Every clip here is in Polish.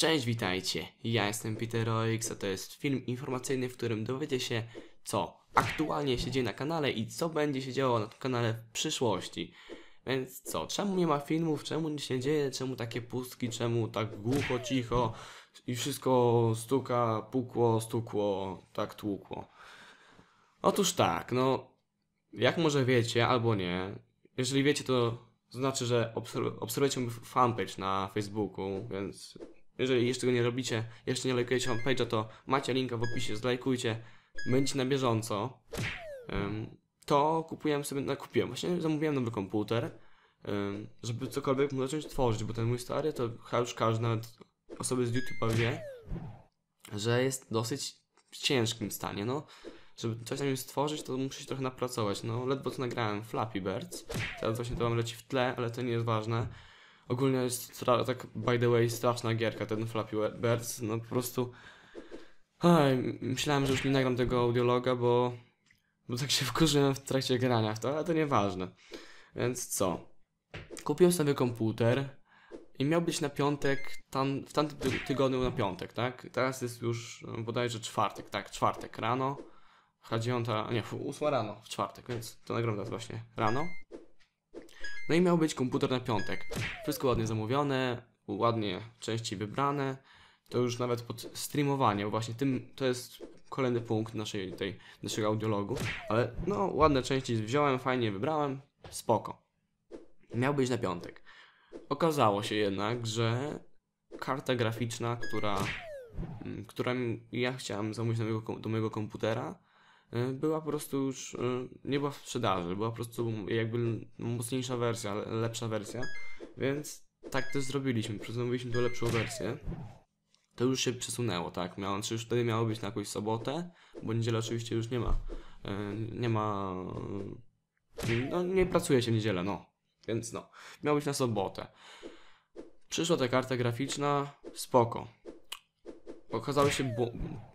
Cześć, witajcie. Ja jestem Peter Oix, a to jest film informacyjny, w którym dowiecie się, co aktualnie się dzieje na kanale i co będzie się działo na tym kanale w przyszłości. Więc co, czemu nie ma filmów, czemu nic się dzieje, czemu takie pustki, czemu tak głucho, cicho i wszystko stuka, pukło, stukło, tak tłukło. Otóż tak, no, jak może wiecie, albo nie, jeżeli wiecie, to znaczy, że obserw- obserwujecie fanpage na Facebooku, więc jeżeli jeszcze go nie robicie, jeszcze nie lajkujecie fanpage'a, to macie linka w opisie, zlajkujcie, będziecie na bieżąco. To kupiłem sobie, no kupiłem, właśnie zamówiłem nowy komputer, żeby cokolwiek mu zacząć tworzyć, bo ten mój stary, to już każdy, nawet osoby z YouTube'a wie, że jest dosyć w ciężkim stanie, no. Żeby coś na nim stworzyć, to muszę się trochę napracować. No, ledwo co nagrałem Flappy Birds. Teraz właśnie to wam leci w tle, ale to nie jest ważne. Ogólnie jest tak, by the way, straszna gierka, ten Flappy Birds. No po prostu. Oj, myślałem, że już nie nagram tego audiologa, bo. Bo tak się wkurzyłem w trakcie grania w to, ale to nieważne. Więc co? Kupiłem sobie komputer i miał być na piątek, tam, w tamtym ty- tygodniu na piątek, tak? Teraz jest już e, bodajże czwartek, tak, czwartek rano. Chyba dziewiąta, nie, ósma rano, w czwartek, więc to nagram teraz właśnie rano. No i miał być komputer na piątek. Wszystko ładnie zamówione, ładnie części wybrane. To już nawet pod streamowanie, bo właśnie tym to jest kolejny punkt naszej, tej, naszego audiologu. Ale no, ładne części wziąłem, fajnie wybrałem, spoko. Miał być na piątek. Okazało się jednak, że karta graficzna, która, mm, która ja chciałem zamówić do mojego, do mojego komputera, była po prostu już, y, nie była w sprzedaży, była po prostu jakby mocniejsza wersja, le- lepsza wersja, więc tak też zrobiliśmy, zamówiliśmy tą lepszą wersję. To już się przesunęło, tak? Miało, czy już wtedy miało być na jakąś sobotę, bo niedzielę oczywiście już nie ma. y, Nie ma. No, nie pracuje się w niedzielę, no. Więc no, miało być na sobotę. Przyszła ta karta graficzna, spoko. Okazało się,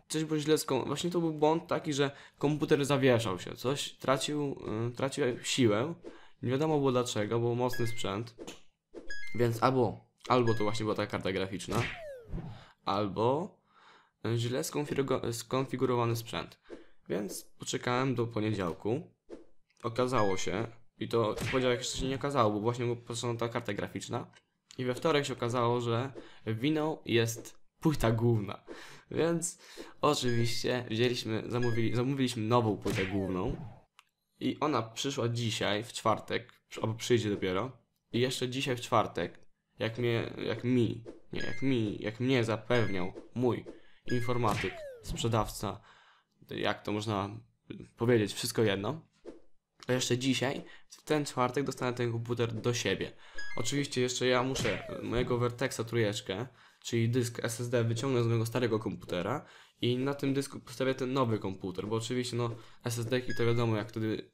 coś było źle z kom- Właśnie to był błąd taki, że komputer zawieszał się. Coś tracił, y, tracił siłę. Nie wiadomo było dlaczego, był mocny sprzęt. Więc albo, albo to właśnie była ta karta graficzna, albo y, źle skonfigu- skonfigurowany sprzęt. Więc poczekałem do poniedziałku. Okazało się, i to w poniedziałek jeszcze się nie okazało, bo właśnie była potrzebna ta karta graficzna. I we wtorek się okazało, że winą jest płyta główna. Więc oczywiście wzięliśmy, zamówili, zamówiliśmy nową płytę główną. I ona przyszła dzisiaj, w czwartek, albo przyjdzie dopiero. I jeszcze dzisiaj w czwartek, jak mnie, jak mi, nie, jak mi, jak mnie zapewniał mój informatyk, sprzedawca, jak to można powiedzieć, wszystko jedno. A jeszcze dzisiaj, w ten czwartek dostanę ten komputer do siebie. Oczywiście jeszcze ja muszę mojego Vertexa trójeczkę, czyli dysk SSD wyciągnąć z mojego starego komputera i na tym dysku postawię ten nowy komputer, bo oczywiście no SSD to wiadomo jak wtedy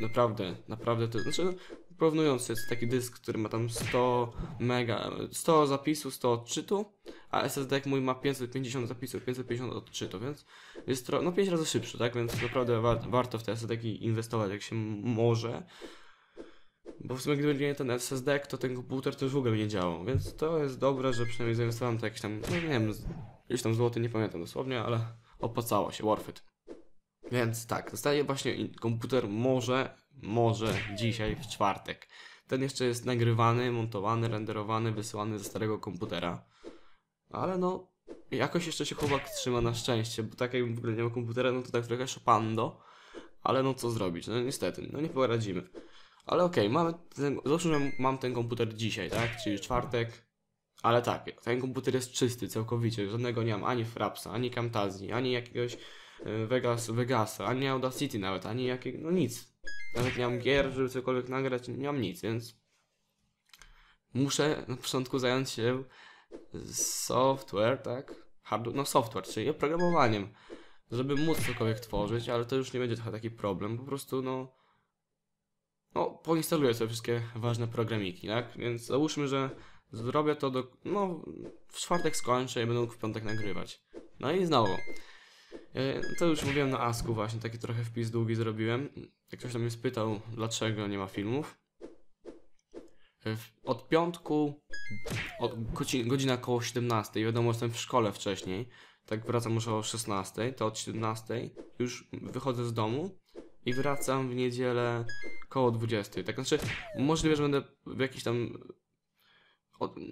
naprawdę, naprawdę to, znaczy no, porównując jest taki dysk, który ma tam 100 mega, 100 zapisów, 100 odczytu, a SSD mój ma 550 zapisów, 550 odczytu, więc jest no 5 razy szybszy, tak, więc naprawdę wa warto w te SSD inwestować jak się może. Bo w sumie gdyby nie ten SSD, to ten komputer to już w ogóle nie działał. Więc to jest dobre, że przynajmniej zainwestowałem to jakieś tam, no nie wiem, ileś tam złoty, nie pamiętam dosłownie, ale opłacało się, worth it. Więc tak, dostaję właśnie komputer może, może dzisiaj w czwartek. Ten jeszcze jest nagrywany, montowany, renderowany, wysyłany ze starego komputera. Ale no, jakoś jeszcze się chłopak trzyma na szczęście, bo tak jak w ogóle nie ma komputera, no to tak trochę szopando. Ale no co zrobić, no niestety, no nie poradzimy. Ale okej, ten, załóżmy, że mam ten komputer dzisiaj, tak? Czyli czwartek. Ale tak, ten komputer jest czysty całkowicie. Żadnego nie mam ani Frapsa, ani Camtazji, ani jakiegoś e, Vegas, Vegasa, ani Audacity nawet, ani jakiego, no nic. Nawet nie mam gier, żeby cokolwiek nagrać, nie mam nic, więc muszę na początku zająć się software, tak? Hardware, no software, czyli oprogramowaniem, żeby móc cokolwiek tworzyć, ale to już nie będzie trochę taki problem, po prostu no no, poinstaluję sobie wszystkie ważne programiki, tak? Więc załóżmy, że zrobię to do. No, w czwartek skończę i będę mógł w piątek nagrywać. No i znowu. E, To już mówiłem na Asku, właśnie taki trochę wpis długi zrobiłem. Jak ktoś tam mnie spytał, dlaczego nie ma filmów. w- od piątku, od godzina, godzina koło 17, wiadomo, jestem w szkole wcześniej, tak wracam może o 16, to od 17 już wychodzę z domu i wracam w niedzielę koło 20. Tak znaczy, możliwe, że będę w jakiś tam.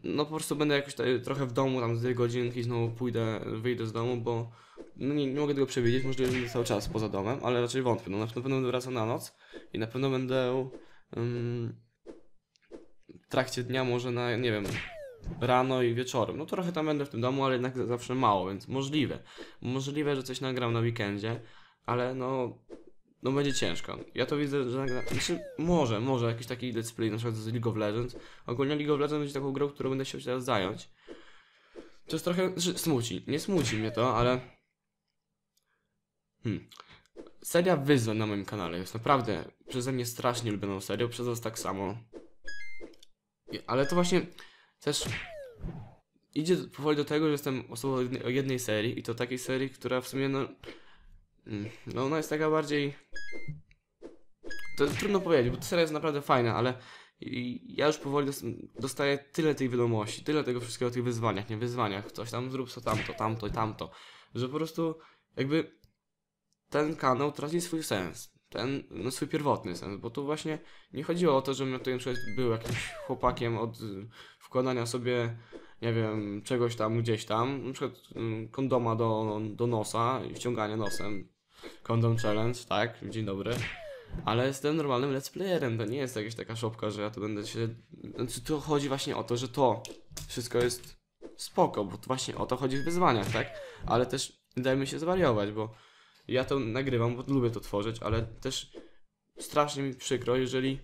No po prostu będę jakoś ta- trochę w domu, tam z dwie godzinki i znowu pójdę, wyjdę z domu, bo no nie, nie mogę tego przewidzieć, możliwe, że będę cały czas poza domem, ale raczej wątpię. No na pewno będę wracał na noc i na pewno będę ym, w trakcie dnia może na, nie wiem, rano i wieczorem. No trochę tam będę w tym domu, ale jednak zawsze mało, więc możliwe. Możliwe, że coś nagram na weekendzie, ale no, no będzie ciężko. Ja to widzę, że nagra... znaczy, może, może jakiś taki let's play na przykład z League of Legends. Ogólnie League of Legends będzie taką grą, którą będę się teraz zająć. To jest trochę, znaczy, smuci. Nie smuci mnie to, ale... Hmm. Seria wyzwań na moim kanale jest naprawdę przeze mnie strasznie lubioną serią, przez was tak samo. Ale to właśnie też idzie powoli do tego, że jestem osobą o jednej- serii i to takiej serii, która w sumie no, no ona jest taka bardziej to trudno powiedzieć, bo ta seria jest naprawdę fajna, ale ja już powoli dos- dostaję tyle tej wiadomości, tyle tego wszystkiego o tych wyzwaniach, nie wyzwaniach, coś tam zrób, co tamto, tamto i tamto, że po prostu jakby ten kanał traci swój sens, ten, no swój pierwotny sens, bo tu właśnie nie chodziło o to, żebym tutaj na przykład był jakimś chłopakiem od wkładania sobie, nie wiem, czegoś tam gdzieś tam, na przykład y, kondoma do, do nosa i wciąganie nosem, kondom challenge, tak, dzień dobry. Ale jestem normalnym let's playerem, to nie jest jakaś taka szopka, że ja tu będę się... Znaczy, tu chodzi właśnie o to, że to wszystko jest spoko, bo to właśnie o to chodzi w wyzwaniach, tak? Ale też dajmy się zwariować, bo ja to nagrywam, bo lubię to tworzyć, ale też strasznie mi przykro, jeżeli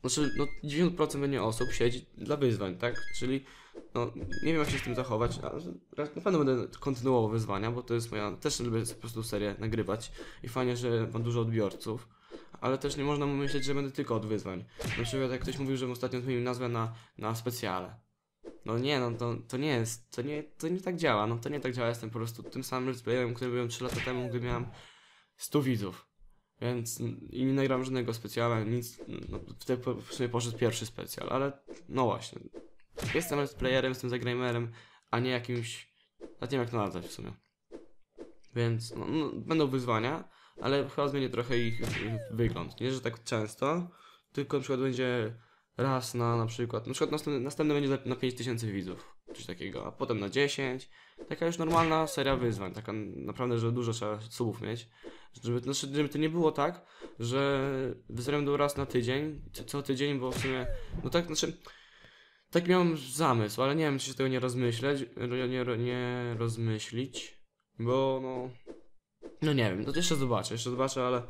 znaczy, no 90% będzie osób siedzi dla wyzwań, tak? Czyli no, nie wiem jak się z tym zachować, ale na pewno będę kontynuował wyzwania, bo to jest moja, też lubię po prostu serię nagrywać i fajnie, że mam dużo odbiorców, ale też nie można myśleć, że będę tylko od wyzwań. Na przykład jak ktoś mówił, że ostatnio zmienił nazwę na, na specjale. No nie, no to, to nie jest, to nie, to nie tak działa, no to nie tak działa, jestem po prostu tym samym let's playerem, którym byłem 3 lata temu, gdy miałem 100 widzów. Więc i nie nagram żadnego specjala, nic, no wtedy w sumie poszedł pierwszy specjal, ale no właśnie. Jestem playerem, jestem zagramerem, a nie jakimś, nawet nie wiem jak to nazwać w sumie. Więc no, no, będą wyzwania, ale chyba zmienię trochę ich wygląd. Nie, że tak często, tylko na przykład będzie raz na na przykład, na przykład następny, następny będzie na- na 5000 widzów, coś takiego, a potem na 10. Taka już normalna seria wyzwań, taka naprawdę, że dużo trzeba subów mieć. Żeby, znaczy, żeby to nie było tak, że wyzwania będą raz na tydzień, co, tydzień, bo w sumie, no tak, znaczy, tak miałem zamysł, ale nie wiem, czy się tego nie rozmyśleć, nie, nie, rozmyślić, bo no, no nie wiem, to jeszcze zobaczę, jeszcze zobaczę, ale,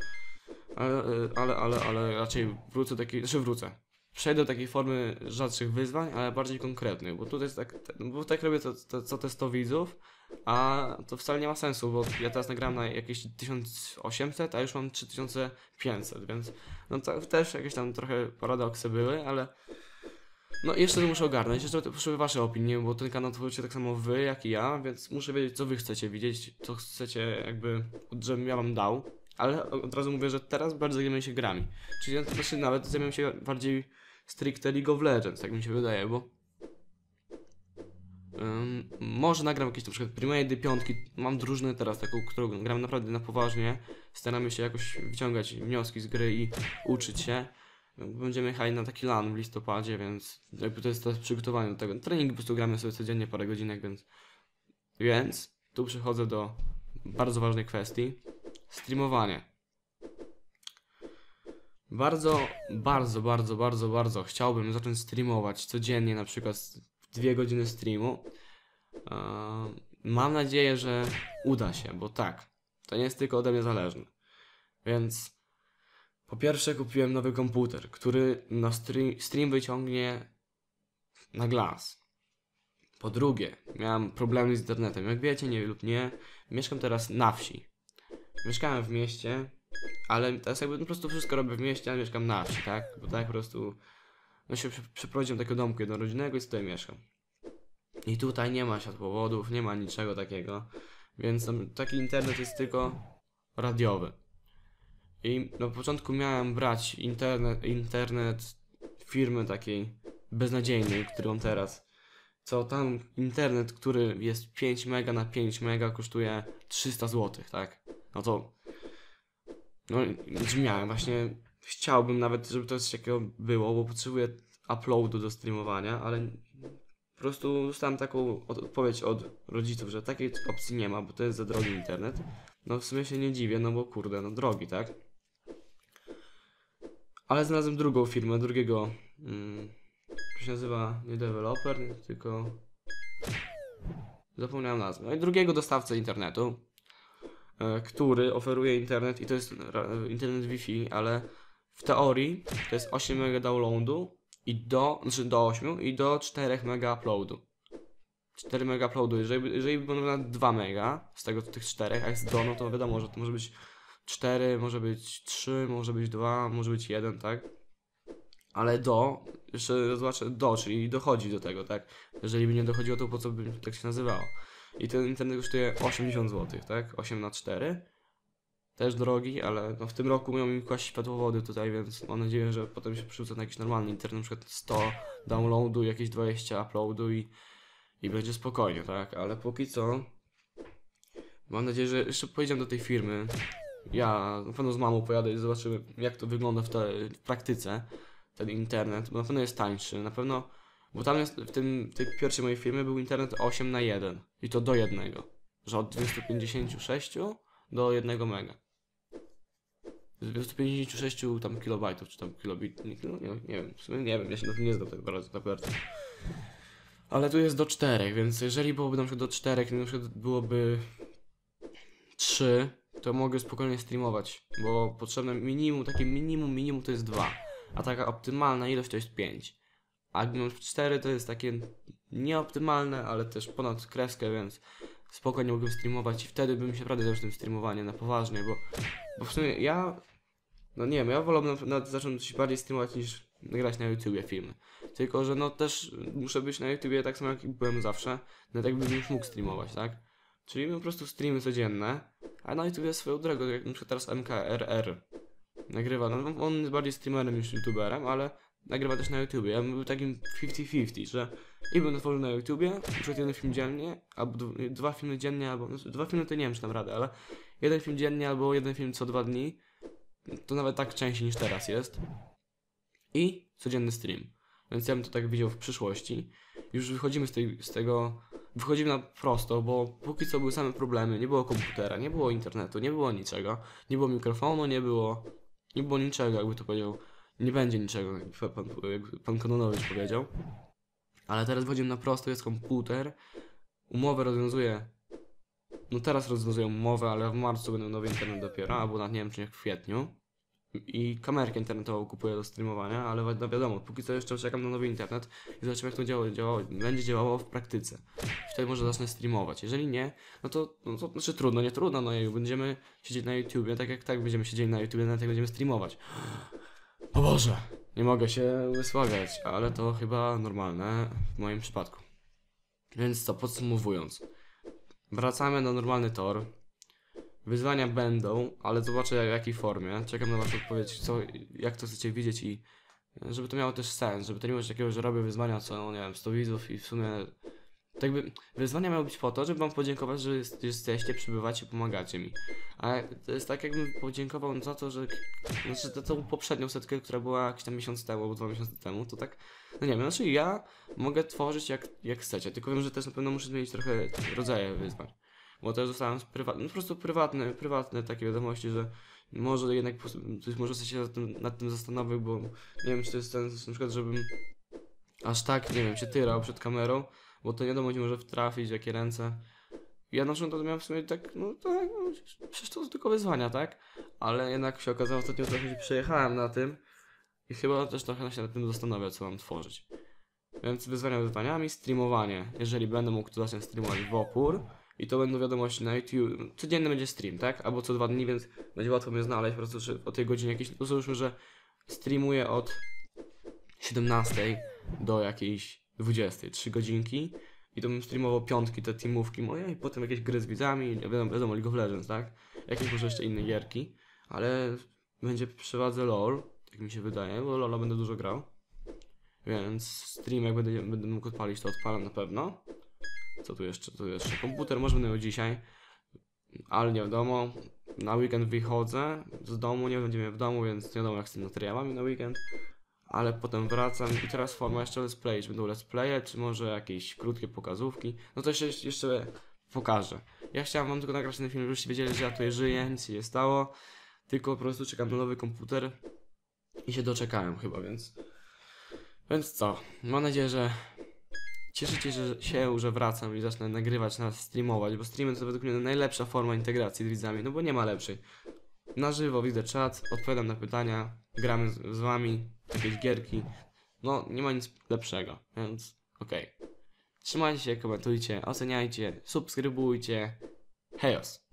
ale, ale, ale, ale raczej wrócę do takiej, znaczy wrócę. Przejdę do takiej formy rzadszych wyzwań, ale bardziej konkretnych, bo tutaj jest tak, bo tak robię to, co te 100 widzów, a to wcale nie ma sensu, bo ja teraz nagrałem na jakieś 1800, a już mam 3500, więc no to też jakieś tam trochę paradoksy były, ale no jeszcze to muszę ogarnąć, jeszcze proszę wasze opinie, bo ten kanał tworzycie tak samo wy, jak i ja, więc muszę wiedzieć, co wy chcecie widzieć, co chcecie jakby, żebym ja wam dał, ale od razu mówię, że teraz bardzo zajmiemy się grami, czyli nawet zajmiemy się bardziej stricte League of Legends, tak mi się wydaje, bo Ym, może nagram jakieś na przykład Primady, piątki. Mam drużynę teraz taką, którą gram naprawdę na poważnie. Staramy się jakoś wyciągać wnioski z gry i uczyć się. Będziemy jechali na taki LAN w listopadzie, więc jakby to jest teraz przygotowanie do tego. Treningi po prostu gramy sobie codziennie parę godzinek, więc... Więc tu przechodzę do bardzo ważnej kwestii. Streamowanie. Bardzo, bardzo, bardzo, bardzo, bardzo chciałbym zacząć streamować codziennie, na przykład dwie godziny streamu. Eee, mam nadzieję, że uda się, bo tak, to nie jest tylko ode mnie zależne. Więc po pierwsze kupiłem nowy komputer, który na stream, stream wyciągnie na glas. Po drugie, miałem problemy z internetem. Jak wiecie, nie lub nie, mieszkam teraz na wsi. Mieszkałem w mieście, ale teraz jakby po prostu wszystko robię w mieście, ale mieszkam na wsi, tak? Bo tak po prostu no się prze- przeprowadziłem do takiego domku jednorodzinnego i tutaj mieszkam. I tutaj nie ma światłowodów, nie ma niczego takiego, więc tam taki internet jest tylko radiowy. I na początku miałem brać internet, internet firmy takiej beznadziejnej, którą teraz. Co tam internet, który jest 5 mega na 5 mega kosztuje 300 zł, tak? No to no brzmiałem właśnie chciałbym nawet, żeby to coś takiego było, bo potrzebuję uploadu do streamowania, ale po prostu dostałem taką od- odpowiedź od rodziców, że takiej opcji nie ma, bo to jest za drogi internet. No w sumie się nie dziwię, no bo kurde, no drogi, tak? Ale znalazłem drugą firmę, drugiego, mm, to się nazywa nie deweloper, tylko zapomniałem nazwę. No i drugiego dostawcę internetu, który oferuje internet i to jest internet Wi-Fi, ale w teorii to jest 8 MB downloadu i do, znaczy do 8 i do 4 MB uploadu. 4 MB uploadu, jeżeli, jeżeli będą na 2 MB z tego tych 4, a jest do, no to wiadomo, że to może być 4, może być 3, może być 2, może być 1, tak? Ale do, jeszcze zobaczę, do, czyli dochodzi do tego, tak? Jeżeli by nie dochodziło, to po co by tak się nazywało? I ten internet kosztuje 80 zł, tak? 8 na 4 też drogi, ale no w tym roku miał mi kłaść światłowody tutaj, więc mam nadzieję, że potem się przerzucę na jakiś normalny internet, na przykład 100 downloadu, jakieś 20 uploadu i, i będzie spokojnie, tak? Ale póki co mam nadzieję, że jeszcze pojedziemy do tej firmy. Ja na pewno z mamą pojadę i zobaczymy, jak to wygląda w, te, w praktyce, ten internet, bo na pewno jest tańszy, na pewno, bo tam jest, w tym, tej pierwszej mojej firmy był internet 8 na 1 i to do jednego, że od 256 do 1 mega. Z 256 tam kilobajtów, czy tam kilobit, nie, nie, nie wiem, w sumie nie wiem, ja się na tym nie znam tak bardzo, tak bardzo. Ale tu jest do 4, więc jeżeli byłoby na przykład do 4, na przykład byłoby 3, to mogę spokojnie streamować, bo potrzebne minimum, takie minimum, minimum to jest 2, a taka optymalna ilość to jest 5. A gdy mam 4 to jest takie nieoptymalne, ale też ponad kreskę, więc spokojnie mógłbym streamować i wtedy bym się naprawdę zajął tym streamowaniem na poważnie, bo, bo w sumie ja, no nie wiem, ja wolałbym nawet- nawet zacząć bardziej streamować niż nagrać na YouTubie filmy. Tylko, że no też muszę być na YouTubie tak samo jak byłem zawsze, nawet jakbym już mógł streamować, tak? Czyli po prostu streamy codzienne, a na YouTubie swoją drogą, jak na przykład teraz MKRR nagrywa, no on jest bardziej streamerem niż YouTuberem, ale nagrywa też na YouTubie. Ja bym był takim 50-50, że i bym tworzył na YouTubie, na jeden film dziennie, albo dwa filmy dziennie, albo znaczy, dwa filmy to nie wiem, czy tam radę, ale jeden film dziennie, albo jeden film co dwa dni, to nawet tak częściej niż teraz jest. I codzienny stream. Więc ja bym to tak widział w przyszłości. Już wychodzimy z, tej, z tego, wychodzimy na prosto, bo póki co były same problemy. Nie było komputera, nie było internetu, nie było niczego. Nie było mikrofonu, nie było, nie było niczego, jakby to powiedział. Nie będzie niczego, jak pan, Kononowicz powiedział. Ale teraz wchodzimy na prosto, jest komputer. Umowę rozwiązuje. No teraz rozwiązują umowę, ale w marcu będą nowy internet dopiero, albo nawet nie wiem czy nie w kwietniu. I kamerkę internetową kupuję do streamowania, ale no wiadomo, póki co jeszcze czekam na nowy internet i zobaczymy jak to działa, działa, będzie działało w praktyce. Wtedy może zacznę streamować. Jeżeli nie, no to, no to znaczy trudno, nie trudno, no i będziemy siedzieć na YouTubie, tak jak tak będziemy siedzieli na YouTubie, nawet jak będziemy streamować. O Boże, nie mogę się wysławiać, ale to chyba normalne w moim przypadku. Więc co, podsumowując. Wracamy na normalny tor. Wyzwania będą, ale zobaczę w jakiej formie. Czekam na waszą odpowiedź, co, jak to chcecie widzieć i żeby to miało też sens, żeby to nie było takiego, że robię wyzwania, co, no nie wiem, 100 widzów i w sumie... Tak by, wyzwania miały być po to, żeby wam podziękować, że jest, jesteście, przybywacie, pomagacie mi. A to jest tak, jakbym podziękował za to, że znaczy za tą poprzednią setkę, która była jakiś tam miesiąc temu, albo dwa miesiące temu, to tak, no nie wiem, znaczy ja mogę tworzyć jak, jak chcecie, tylko wiem, że też na pewno muszę zmienić trochę rodzaje wyzwań. Bo też dostałem prywatne, no po prostu prywatne, prywatne takie wiadomości, że może jednak ktoś może się nad tym, nad tym zastanowił, bo nie wiem, czy to jest sens na przykład, żebym aż tak, nie wiem, się tyrał przed kamerą, bo to nie wiadomo, gdzie może trafić, w jakie ręce. Ja na przykład to miałem w sumie tak, no tak, no, przecież to tylko wyzwania, tak? Ale jednak się okazało, ostatnio trochę się przejechałem na tym i chyba też trochę się nad tym zastanawia, co mam tworzyć. Więc wyzwania wyzwaniami, streamowanie. Jeżeli będę mógł, to zacznę streamować w opór i to będą wiadomości na YouTube. Codzienny będzie stream, tak? Albo co dwa dni, więc będzie łatwo mnie znaleźć po prostu czy o tej godzinie jakieś. No załóżmy, że streamuję od 17 do jakiejś 20, 3 godzinki. I to bym streamował piątki, te teamówki moje i potem jakieś gry z widzami, wiadomo, wiadomo League of Legends, tak? Jakieś może jeszcze inne gierki, ale będzie przewadze LOL, tak mi się wydaje, bo LOLa będę dużo grał. Więc stream jak będę, będę mógł odpalić, to odpalam na pewno. Co tu jeszcze? Tu jeszcze komputer może będę miał dzisiaj, ale nie wiadomo. Na weekend wychodzę z domu, nie będziemy w domu, więc nie wiadomo jak z tymi materiałami na weekend. Ale potem wracam i teraz forma jeszcze let's play. Czy będą let's playe, czy może jakieś krótkie pokazówki. No to jeszcze, jeszcze pokażę. Ja chciałem wam tylko nagrać ten film, żebyście wiedzieli, że ja tutaj żyję, nic się nie stało. Tylko po prostu czekam na nowy komputer i się doczekałem chyba, więc... Więc co? Mam nadzieję, że cieszycie się, że wracam i zacznę nagrywać, na streamować, bo streamy to według mnie najlepsza forma integracji z widzami, no bo nie ma lepszej. Na żywo widzę czat, odpowiadam na pytania, gramy z, z wami, jakieś gierki. No, nie ma nic lepszego, więc okej. Trzymajcie się, komentujcie, oceniajcie, subskrybujcie. Hejos!